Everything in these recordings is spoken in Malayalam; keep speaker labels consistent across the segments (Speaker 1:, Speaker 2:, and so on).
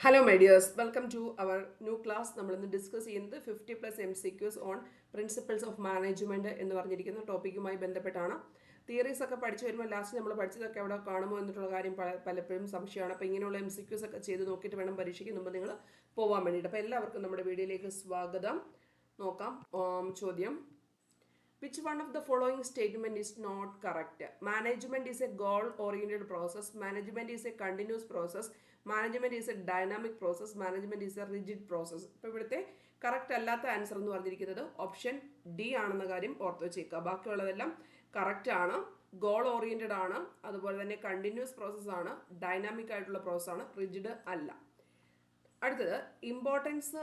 Speaker 1: Hello my dears welcome to our new class നമ്മൾ ഇന്ന് ഡിസ്കസ് ചെയ്യുന്നത് fifty plus M C Qs on principles of management എന്ന് പറഞ്ഞിരിക്കുന്ന ടോപ്പിക്കുമായി ബന്ധപ്പെട്ടാണ്. തിയറീസ് ഒക്കെ പഠിച്ചു വരുമ്പോൾ ലാസ്റ്റ് നമ്മൾ പഠിച്ചതൊക്കെ അവിടെ കാണുമോ എന്നുള്ള കാര്യം പല- പലപ്പോഴും സംശയമാണ്. അപ്പോൾ ഇങ്ങനെയുള്ള എം സി ക്യൂസ് ഒക്കെ ചെയ്ത് നോക്കിയിട്ട് വേണം പരീക്ഷയ്ക്ക് മുമ്പ് നിങ്ങൾ പോകാൻ വേണ്ടിയിട്ട്. അപ്പോൾ എല്ലാവർക്കും നമ്മുടെ വീഡിയോയിലേക്ക് സ്വാഗതം. നോക്കാം. ഉം, ചോദ്യം one of the following following statement not correct correct? Is a goal goal-oriented process. Is a continuous continuous process. Is a dynamic dynamic process. Is a rigid process. ഇപ്പോൾ ഇവിടുത്തെ കറക്റ്റ് അല്ലാത്ത ആൻസർ എന്ന് പറഞ്ഞിരിക്കുന്നത് ഓപ്ഷൻ ഡി ആണെന്ന കാര്യം ഓർത്ത് വെച്ചേക്കുക ബാക്കിയുള്ളതെല്ലാം കറക്റ്റ് ആണ് ഗോൾ ഓറിയന്റഡ് ആണ് അതുപോലെ തന്നെ കണ്ടിന്യൂസ് പ്രോസസ് ആണ് ഡൈനാമിക് ആയിട്ടുള്ള പ്രോസസ് ആണ് റിജിഡ് അല്ല അടുത്തത് ഇമ്പോർട്ടൻസ്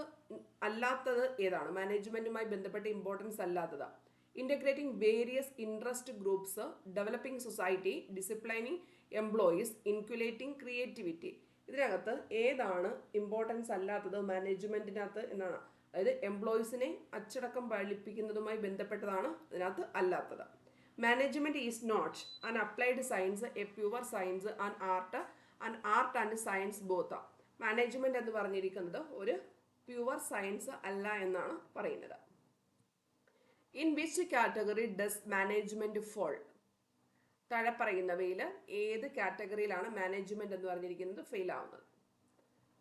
Speaker 1: അല്ലാത്തത് ഏതാണ് മാനേജ്മെന്റുമായി ബന്ധപ്പെട്ട് ഇമ്പോർട്ടൻസ് അല്ലാത്തത് integrating various interest groups developing society disciplining employees inculcating creativity ഇതിനകത്ത് ഏതാണ് ഇമ്പോർട്ടൻസ് അല്ലാത്തത്? മാനേജ്മെന്റിനകത്ത് എന്നാണ്. അതായത് എംപ്ലോയീസിനെ അച്ചടക്കം പഠിപ്പിക്കുന്നതുമായി ബന്ധപ്പെട്ടതാണ് അതിനകത്ത് അല്ലാത്തത്. Management is not an applied science a pure science and art and art and science both management എന്ന് പറഞ്ഞിരിക്കുന്നത് ഒരു പ്യുവർ സയൻസ് അല്ല എന്നാണ് പറയുന്നത്. In which category does management fall? താഴെ പറയുന്നവയിൽ ഏത് കാറ്റഗറിയിലാണ് മാനേജ്മെന്റ് എന്ന് പറഞ്ഞിരിക്കുന്നത് ഫെയിൽ ആവുന്നത്?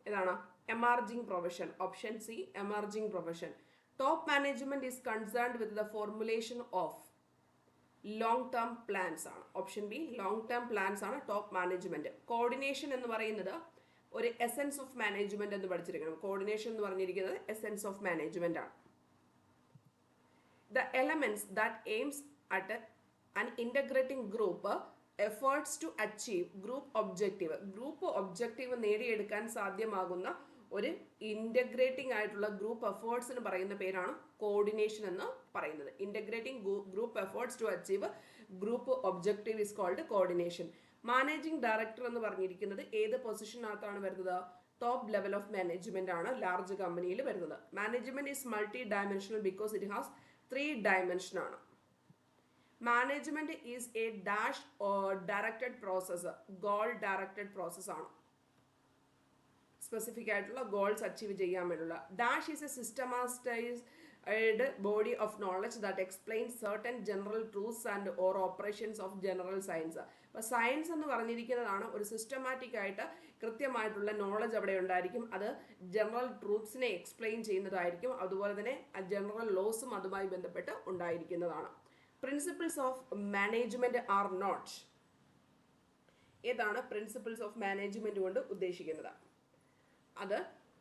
Speaker 1: ഏതാണ്? Emerging profession option C emerging profession. Top management is concerned with the formulation of long term plans ആണ്. Option B long term plans ആണ് ടോപ്പ് മാനേജ്മെന്റ്. കോർഡിനേഷൻ എന്ന് പറയുന്നത് ഒരു എസെൻസ് ഓഫ് മാനേജ്മെന്റ് എന്ന് പഠിച്ചിരിക്കണം. കോർഡിനേഷൻ എന്ന് പറഞ്ഞിരിക്കുന്നത് എസെൻസ് ഓഫ് മാനേജ്മെന്റ് ആണ്. The elements that aims at a- an integrating group efforts to achieve group objective. Group objective നേടിയെടുക്കാൻ സാധ്യമാകുന്ന ഒരു ഇന്റഗ്രേറ്റിംഗ് ആയിട്ടുള്ള ഗ്രൂപ്പ് എഫേർട്സിന് പറയുന്ന പേരാണ് കോർഡിനേഷൻ എന്ന് പറയുന്നത്. Integrating group efforts to achieve group objective is called coordination managing director എന്ന് പറഞ്ഞിരിക്കുന്നത് ഏത് പൊസിഷനകത്താണ് വരുന്നത്? ടോപ്പ് ലെവൽ ഓഫ് മാനേജ്മെന്റ് ആണ് ലാർജ് കമ്പനിയിൽ വരുന്നത്. Management is multi dimensional because it has three dimension ആണ് management is a dash directed process goal directed process ആണ്. സ്പെസിഫിക് ആയിട്ടുള്ള ഗോൾസ് അച്ചീവ് ചെയ്യാൻ വേണ്ടിയുള്ള. Dash is a systematised body of knowledge that explain certain general truths and or operations of general science അപ്പോൾ സയൻസ് എന്ന് പറഞ്ഞിരിക്കുന്നതാണ് ഒരു സിസ്റ്റമാറ്റിക് ആയിട്ട് കൃത്യമായിട്ടുള്ള നോളജ് അവിടെ ഉണ്ടായിരിക്കും. അത് ജനറൽ ട്രൂത്ത്സിനെ എക്സ്പ്ലെയിൻ ചെയ്യുന്നതായിരിക്കും. അതുപോലെ തന്നെ ജനറൽ ലോസും അതുമായി ബന്ധപ്പെട്ട് ഉണ്ടായിരിക്കുന്നതാണ്. Principles of management are not ഏതാണ് പ്രിൻസിപ്പിൾസ് ഓഫ് മാനേജ്മെന്റ് കൊണ്ട് ഉദ്ദേശിക്കുന്നത്? അത്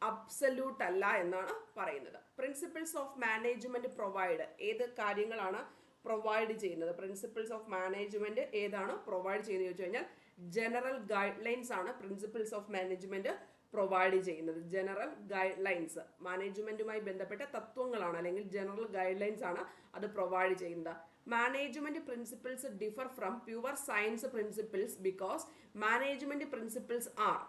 Speaker 1: അബ്സല്യൂട്ട് അല്ല എന്നാണ് പറയുന്നത്. പ്രിൻസിപ്പിൾസ് ഓഫ് മാനേജ്മെന്റ് പ്രൊവൈഡ് ഏത് കാര്യങ്ങളാണ് പ്രൊവൈഡ് ചെയ്യുന്നത്. പ്രിൻസിപ്പിൾസ് ഓഫ് മാനേജ്മെന്റ് ഏതാണ് പ്രൊവൈഡ് ചെയ്യുന്നത് ചോദിച്ചു കഴിഞ്ഞാൽ ജനറൽ ഗൈഡ് ലൈൻസ് ആണ് പ്രിൻസിപ്പിൾസ് ഓഫ് മാനേജ്മെന്റ് പ്രൊവൈഡ് ചെയ്യുന്നത്. ജനറൽ ഗൈഡ് ലൈൻസ് മാനേജ്മെന്റുമായി ബന്ധപ്പെട്ട തത്വങ്ങളാണ് അല്ലെങ്കിൽ ജനറൽ ഗൈഡ് ലൈൻസ് ആണ് അത് പ്രൊവൈഡ് ചെയ്യുന്നത്. Management principles differ from pure science principles because management principles are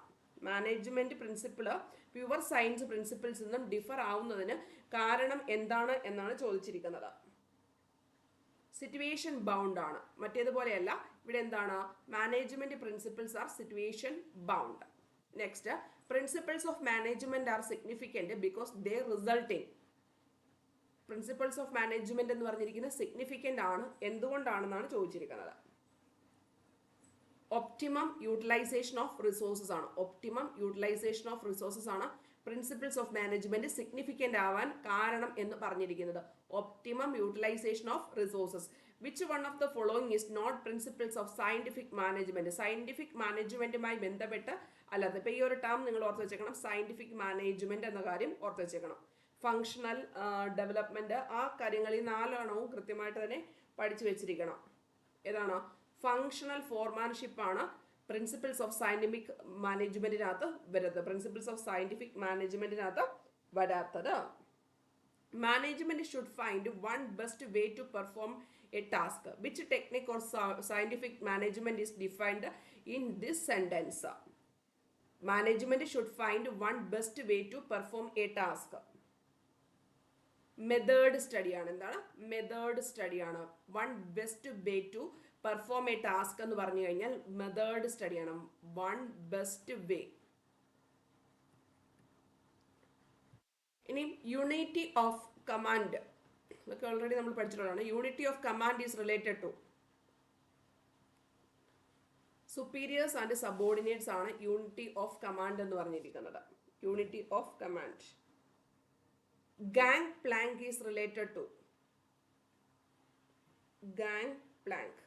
Speaker 1: management principle pure science principles നിന്നും ഡിഫർ ആവുന്നതിന് കാരണം എന്താണ് എന്നാണ് ചോദിച്ചിരിക്കുന്നത്. സിറ്റുവേഷൻ ബൗണ്ട് ആണ്. മറ്റേതുപോലെയല്ല ഇവിടെ എന്താണ്? Management principles are situation bound next principles of management are significant because they resulting principles of management എന്ന് പറഞ്ഞിരിക്കുന്നത് സിഗ്നിഫിക്കന്റ് ആണ്. എന്തുകൊണ്ടാണെന്നാണ് ചോദിച്ചിരിക്കുന്നത്. ഒപ്റ്റിമം യൂട്ടിലൈസേഷൻ ഓഫ് റിസോഴ്സസ് ആണ്. ഒപ്റ്റിമം യൂട്ടിലൈസേഷൻ ഓഫ് റിസോഴ്സസ് ആണ് പ്രിൻസിപ്പിൾസ് ഓഫ് മാനേജ്മെന്റ് സിഗ്നിഫിക്കന്റ് ആവാൻ കാരണം എന്ന് പറഞ്ഞിരിക്കുന്നത്. Optimum utilisation of resources which one of the following is not principles of scientific management scientific മാനേജ്മെന്റുമായി ബന്ധപ്പെട്ട് അല്ലാതെ ഇപ്പോൾ ഈ ഒരു ടേം നിങ്ങൾ ഓർത്ത് വെച്ചേക്കണം. സയന്റിഫിക് മാനേജ്മെന്റ് എന്ന കാര്യം ഓർത്ത് വെച്ചേക്കണം. ഫങ്ഷണൽ ഡെവലപ്മെന്റ് ആ കാര്യങ്ങളിൽ നാലെണ്ണവും കൃത്യമായിട്ട് തന്നെ പഠിച്ചു വെച്ചിരിക്കണം. ഏതാണ്? ഫങ്ഷണൽ ഫോർമാൻഷിപ്പാണ് പ്രിൻസിപ്പിൾസ് ഓഫ് സയന്റിഫിക് മാനേജ്മെന്റിനകത്ത് വരുന്നത്. പ്രിൻസിപ്പിൾസ് ഓഫ് സയന്റിഫിക് മാനേജ്മെന്റിനകത്ത് വരാത്തത്. Management should find one best way to perform a task which technique or scientific management is defined in this sentence management should find one best way to perform a task method സ്റ്റഡിയാണ് എന്താണ്? Method സ്റ്റഡിയാണ് one best way to perform a task എന്ന് പറഞ്ഞു കഴിഞ്ഞാൽ മെത്തേഡ് ചെയ്യണം വൺ ബെസ്റ്റ് വേ ഇനി യൂണിറ്റി ഓഫ് കമാൻഡ് ഇതൊക്കെ ഓൾറെഡി നമ്മൾ പഠിച്ചിട്ടുള്ളതാണ്. Unity of command is related to superiors and subordinates ആണ് യൂണിറ്റി ഓഫ് കമാൻഡ് എന്ന് പറഞ്ഞിരിക്കുന്നത്. Unity of command gang plank is related to gang plank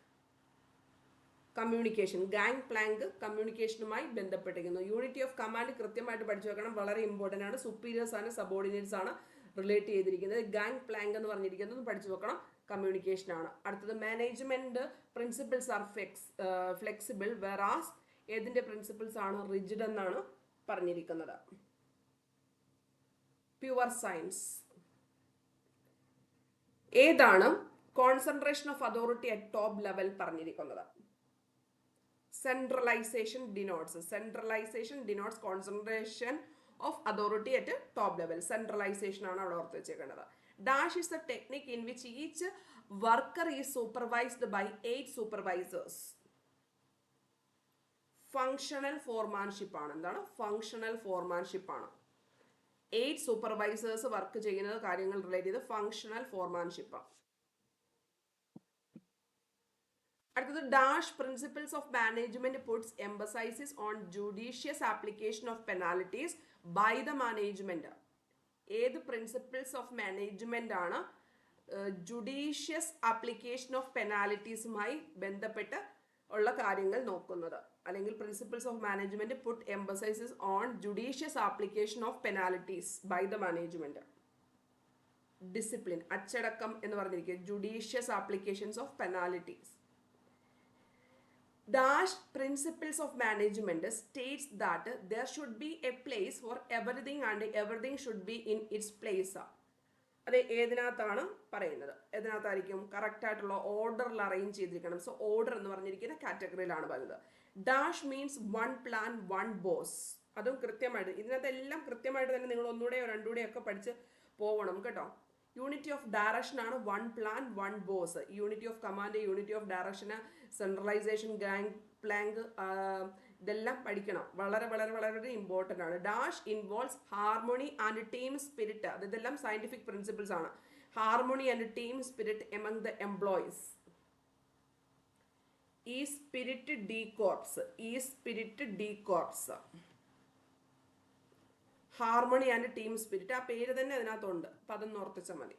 Speaker 1: communication gang plank കമ്മ്യൂണിക്കേഷനുമായി ബന്ധപ്പെട്ടിരിക്കുന്നു. യൂണിറ്റി ഓഫ് കമാൻഡ് കൃത്യമായിട്ട് പഠിച്ചു വെക്കണം. വളരെ ഇമ്പോർട്ടന്റ് ആണ്. സുപ്പീരിയേഴ്സ് ആണ് സബോർഡിനേറ്റ്സ് ആണ് റിലേറ്റ് ചെയ്തിരിക്കുന്നത്. ഗാങ് പ്ലാങ്ക് എന്ന് പറഞ്ഞിരിക്കുന്നത് പഠിച്ചു വെക്കണം. കമ്മ്യൂണിക്കേഷൻ ആണ്. അടുത്തത് management principles are flex flexible versus ഏതിന്റെ പ്രിൻസിപ്പിൾസ് ആണ് റിജിഡ് എന്നാണ് പറഞ്ഞിരിക്കുന്നത്. പ്യുവർ സയൻസ് ഏതാണ് concentration of authority at top level പറഞ്ഞിരിക്കുന്നത്? Centralisation denotes centralisation denotes concentration of authority at top level centralisation ആണ് അവിടെ ഓർത്ത് വെച്ചേക്കുന്നത് dash is a technique in which each worker is supervised by eight supervisors functional foremanship ആണ്. എന്താണ്? ഫങ്ഷണൽ ഫോർമാൻഷിപ്പ് ആണ്. എയ്റ്റ് സൂപ്പർവൈസേഴ്സ് വർക്ക് ചെയ്യുന്നത് കാര്യങ്ങൾ റിലേറ്റ് ചെയ്ത് ഫങ്ഷണൽ ഫോർമാൻഷിപ്പ് അടുത്തത് dash principles of management puts emphasises on judicious application of penalties by the management. ഏത് പ്രിൻസിപ്പിൾസ് ഓഫ് മാനേജ്മെന്റ് ആണ് ജുഡീഷ്യസ് ആപ്ലിക്കേഷൻ ഓഫ് പെനാലിറ്റീസുമായി ബന്ധപ്പെട്ട് ഉള്ള കാര്യങ്ങൾ നോക്കുന്നത്? അല്ലെങ്കിൽ principles of management put emphasis on judicious application of penalties by the management. Discipline അച്ചടക്കം എന്ന് പറഞ്ഞിരിക്കുക judicious applications of penalties. Dash principles of management states that there should be a place for everything and everything should be in its place. അത് ഏതിനകത്താണ് പറയുന്നത്? ഏതിനകത്തായിരിക്കും? കറക്റ്റ് ആയിട്ടുള്ള ഓർഡറിൽ അറേഞ്ച് ചെയ്തിരിക്കണം. സോ ഓർഡർ എന്ന് പറഞ്ഞിരിക്കുന്ന കാറ്റഗറിയിലാണ് പറയുന്നത്. Dash means one plan one boss അതും കൃത്യമായിട്ട് ഇതിനകത്ത് എല്ലാം കൃത്യമായിട്ട് തന്നെ നിങ്ങൾ ഒന്നുകൂടെയോ രണ്ടുകൂടെയോ ഒക്കെ പഠിച്ച് പോകണം കേട്ടോ. യൂണിറ്റി ഓഫ് ഡയറക്ഷൻ ആണ് one plan one boss unity of command unity of direction centralisation gang plank ഇതെല്ലാം പഠിക്കണം. വളരെ വളരെ വളരെ ഇമ്പോർട്ടന്റ് ആണ്. Dash involves harmony and team spirit അത് ഇതെല്ലാം സയന്റിഫിക് പ്രിൻസിപ്പിൾസ് ആണ്. Harmony and team spirit among the employees ഈ സ്പിരിറ്റ് ഡി കോർപ്സ് ഈ spirit de corps harmony and team spirit ആ പേര് തന്നെ അതിനകത്തുണ്ട്. അപ്പം അതൊന്ന് ഓർത്തിച്ചാൽ മതി.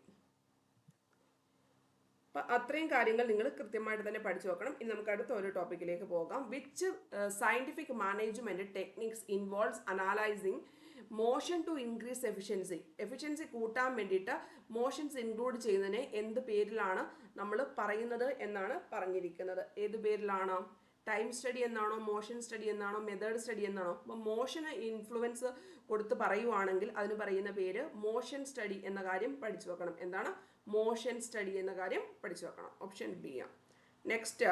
Speaker 1: അപ്പം അത്രയും കാര്യങ്ങൾ നിങ്ങൾ കൃത്യമായിട്ട് തന്നെ പഠിച്ചു നോക്കണം ഇനി നമുക്ക് അടുത്ത ഒരു ടോപ്പിക്കിലേക്ക് പോകാം. Which scientific management techniques involves analysing motion to increase efficiency efficiency കൂട്ടാൻ വേണ്ടിയിട്ട് മോഷൻസ് ഇൻക്ലൂഡ് ചെയ്യുന്നതിനെ എന്ത് പേരിലാണ് നമ്മൾ പറയുന്നത് എന്നാണ് പറഞ്ഞിരിക്കുന്നത്. ഏത് പേരിലാണ്? ടൈം സ്റ്റഡി എന്നാണോ മോഷൻ സ്റ്റഡി എന്നാണോ മെത്തേഡ് സ്റ്റഡി എന്നാണോ? അപ്പോൾ മോഷന് ഇൻഫ്ലുവൻസ് കൊടുത്ത് പറയുവാണെങ്കിൽ അതിന് പറയുന്ന പേര് മോഷൻ സ്റ്റഡി എന്ന കാര്യം പഠിച്ചു വെക്കണം. എന്താണ്? മോഷൻ സ്റ്റഡി എന്ന കാര്യം പഠിച്ചു വെക്കണം. ഓപ്ഷൻ ബി ആണ്. നെക്സ്റ്റ്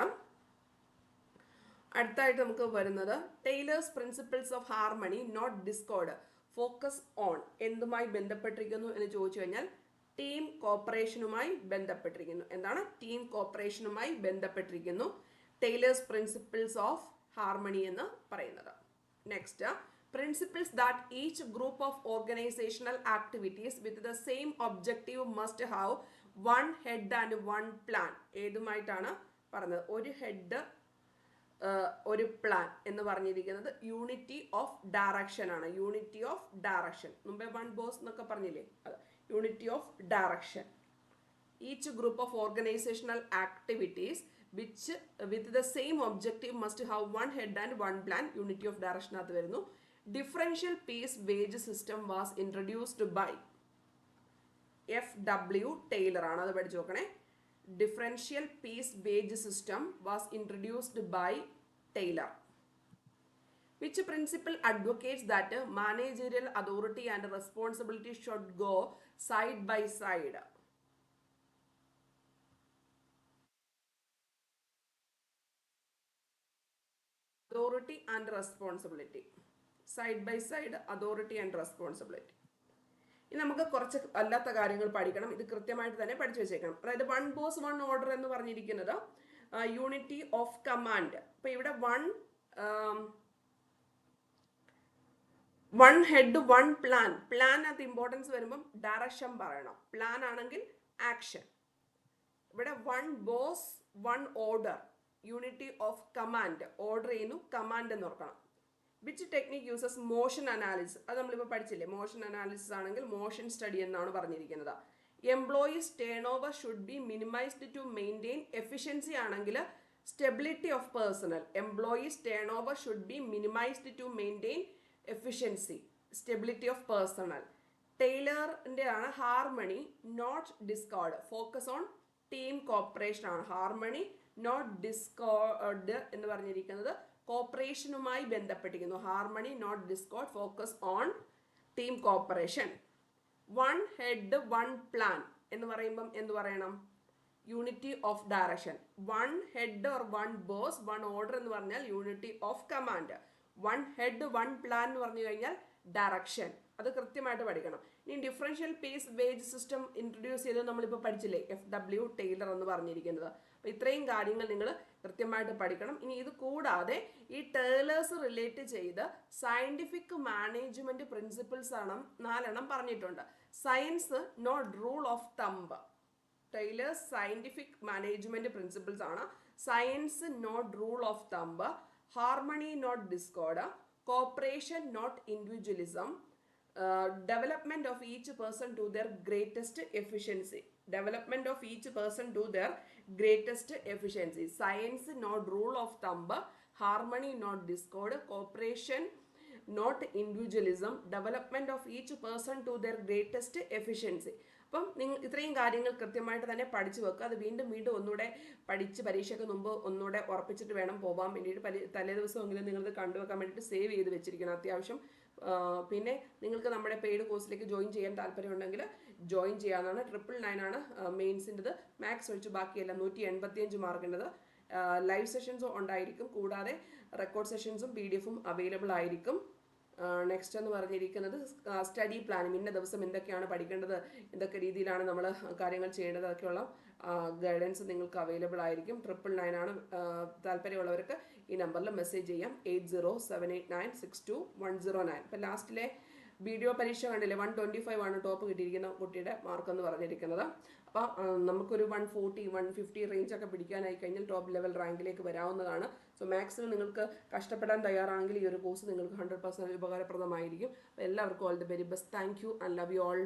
Speaker 1: അടുത്തായിട്ട് നമുക്ക് വരുന്നത് Taylor's principles of harmony not discord focus on എന്തുമായി ബന്ധപ്പെട്ടിരിക്കുന്നു എന്ന് ചോദിച്ചു കഴിഞ്ഞാൽ ടീം കോപ്പറേഷനുമായി ബന്ധപ്പെട്ടിരിക്കുന്നു. എന്താണ്? ടീം കോപ്പറേഷനുമായി ബന്ധപ്പെട്ടിരിക്കുന്നു. ടൈലേഴ്സ് പ്രിൻസിപ്പിൾസ് ഓഫ് ഹാർമണി എന്ന് പറയുന്നത്. Next principles that each group of organisational activities with the same objective must have one head and one plan ഏതുമായിട്ടാണ് പറഞ്ഞത്? ഒരു ഹെഡ് ഒരു പ്ലാൻ എന്ന് പറഞ്ഞിരിക്കുന്നത് യൂണിറ്റി ഓഫ് ഡയറക്ഷൻ ആണ്. യൂണിറ്റി ഓഫ് ഡയറക്ഷൻ മുമ്പേ വൺ ബോസ് എന്നൊക്കെ പറഞ്ഞില്ലേ? അത് unity of direction each group of organisational activities which with the same objective must have one head and one plan unity of ഡയറക്ഷനകത്ത് വരുന്നു. Differential piece wage system was introduced by F W Taylor ആണ് അത് പഠിച്ചു നോക്കണേ differential piece wage system was introduced by Taylor which principle advocates that managerial authority and responsibility should go side by side authority and responsibility side by side authority and responsibility ഇനി നമുക്ക് കുറച്ച് അല്ലാത്ത കാര്യങ്ങൾ പഠിക്കണം. ഇത് കൃത്യമായിട്ട് തന്നെ പഠിച്ചു വെച്ചേക്കണം. അതായത് വൺ ബോസ് വൺ ഓർഡർ എന്ന് പറഞ്ഞിരിക്കുന്നത് യൂണിറ്റി ഓഫ് കമാൻഡ് അപ്പൊ ഇവിടെ one one head one plan പ്ലാനകത്ത് importance വരുമ്പം ഡയറക്ഷൻ പറയണം. പ്ലാൻ ആണെങ്കിൽ ആക്ഷൻ ഇവിടെ one boss one order unity of command order ചെയ്യുന്നു കമാൻഡ് എന്ന് ഓർക്കണം. Which technique uses motion analysis അത് നമ്മളിപ്പോൾ പഠിച്ചില്ലേ? മോഷൻ അനാലിസിസ് ആണെങ്കിൽ മോഷൻ സ്റ്റഡി എന്നാണ് പറഞ്ഞിരിക്കുന്നത്. Employees turn over should be minimised to maintain efficiency ആണെങ്കിൽ stability of personnel employees turn over should be minimised to maintain efficiency stability of personnel ടൈലറിന്റെ ആണ് harmony not discord focus on team cooperation ആണ് ഹാർമണി നോട്ട് ഡിസ്കോർഡ് എന്ന് പറഞ്ഞിരിക്കുന്നത് കോപ്പറേഷനുമായി ബന്ധപ്പെട്ടിരിക്കുന്നു. Harmony not discord focus on team cooperation one head one plan എന്ന് പറയുമ്പം എന്ത് പറയണം? Unity of direction one head or one boss one order എന്ന് പറഞ്ഞാൽ unity of command one head one plan എന്ന് പറഞ്ഞു കഴിഞ്ഞാൽ ഡയറക്ഷൻ അത് കൃത്യമായിട്ട് പഠിക്കണം. ഇനി differential piece wage system introduce ചെയ്ത് നമ്മളിപ്പോൾ പഠിച്ചില്ലേ? എഫ് ഡബ്ല്യു ടൈലർ എന്ന് പറഞ്ഞിരിക്കുന്നത്. അപ്പോൾ ഇത്രയും കാര്യങ്ങൾ നിങ്ങൾ കൃത്യമായിട്ട് പഠിക്കണം. ഇനി ഇത് കൂടാതെ ഈ ടേലേഴ്സ് റിലേറ്റ് ചെയ്ത് സയന്റിഫിക് മാനേജ്മെന്റ് പ്രിൻസിപ്പിൾസ് ആണ് നാലെണ്ണം പറഞ്ഞിട്ടുണ്ട്. Science not rule of thumb Taylor's scientific management principles ആണ്. Science not rule of thumb harmony not discord cooperation not individualism development of each person to their greatest efficiency development of each person to their greatest efficiency science not rule of thumb harmony not discord cooperation not individualism development of each person to their greatest efficiency അപ്പം നിങ്ങൾ ഇത്രയും കാര്യങ്ങൾ കൃത്യമായിട്ട് തന്നെ പഠിച്ചു വെക്കുക. അത് വീണ്ടും വീണ്ടും ഒന്നുകൂടെ പഠിച്ച് പരീക്ഷയ്ക്ക് മുമ്പ് ഒന്നുകൂടെ ഉറപ്പിച്ചിട്ട് വേണം പോകാൻ വേണ്ടിയിട്ട്. പരി തലേ ദിവസമെങ്കിലും നിങ്ങളിത് കണ്ടുവെക്കാൻ വേണ്ടിയിട്ട് സേവ് ചെയ്ത് വെച്ചിരിക്കണം. അത്യാവശ്യം പിന്നെ നിങ്ങൾക്ക് നമ്മുടെ പെയ്ഡ് കോഴ്സിലേക്ക് ജോയിൻ ചെയ്യാൻ താല്പര്യമുണ്ടെങ്കിൽ ജോയിൻ ചെയ്യാവുന്നതാണ്. ട്രിപ്പിൾ നയൻ ആണ് മെയിൻസിന്റെത് മാത്സ് ഒഴിച്ച് ബാക്കിയെല്ലാം നൂറ്റി എൺപത്തിയഞ്ച് മാർക്കിന്റെത് ലൈവ് സെഷൻസും ഉണ്ടായിരിക്കും. കൂടാതെ റെക്കോർഡ് സെഷൻസും പി ഡി എഫും അവൈലബിൾ ആയിരിക്കും. നെക്സ്റ്റ് എന്ന് പറഞ്ഞിരിക്കുന്നത് സ്റ്റഡി പ്ലാനും ഇന്ന ദിവസം എന്തൊക്കെയാണ് പഠിക്കേണ്ടത് എന്തൊക്കെ രീതിയിലാണ് നമ്മൾ കാര്യങ്ങൾ ചെയ്യേണ്ടത് അതൊക്കെയുള്ള ഗൈഡൻസ് നിങ്ങൾക്ക് അവൈലബിൾ ആയിരിക്കും. ട്രിപ്പിൾ നയൻ ആണ് താല്പര്യമുള്ളവർക്ക് ഈ നമ്പറിൽ മെസ്സേജ് ചെയ്യാം. Eight zero seven eight nine six two one zero nine ഇപ്പം ലാസ്റ്റിലെ വീഡിയോ പരീക്ഷ കണ്ടില്ലേ? വൺ ട്വന്റി ഫൈവ് ആണ് ടോപ്പ് കിട്ടിയിരിക്കുന്ന കുട്ടിയുടെ മാർക്ക് എന്ന് പറഞ്ഞിരിക്കുന്നത്. അപ്പോൾ നമുക്കൊരു വൺ ഫോർട്ടി വൺ ഫിഫ്റ്റി റേഞ്ചൊക്കെ പിടിക്കാനായി കഴിഞ്ഞാൽ ടോപ്പ് ലെവൽ റാങ്കിലേക്ക് വരാവുന്നതാണ്. സോ മാക്സിമം നിങ്ങൾക്ക് കഷ്ടപ്പെടാൻ തയ്യാറാണെങ്കിൽ ഈ ഒരു കോഴ്സ് നിങ്ങൾക്ക് ഹൺഡ്രഡ് പെർസെന്റ് ഉപകാരപ്രദമായിരിക്കും. എല്ലാവർക്കും all the very best thank you and love you all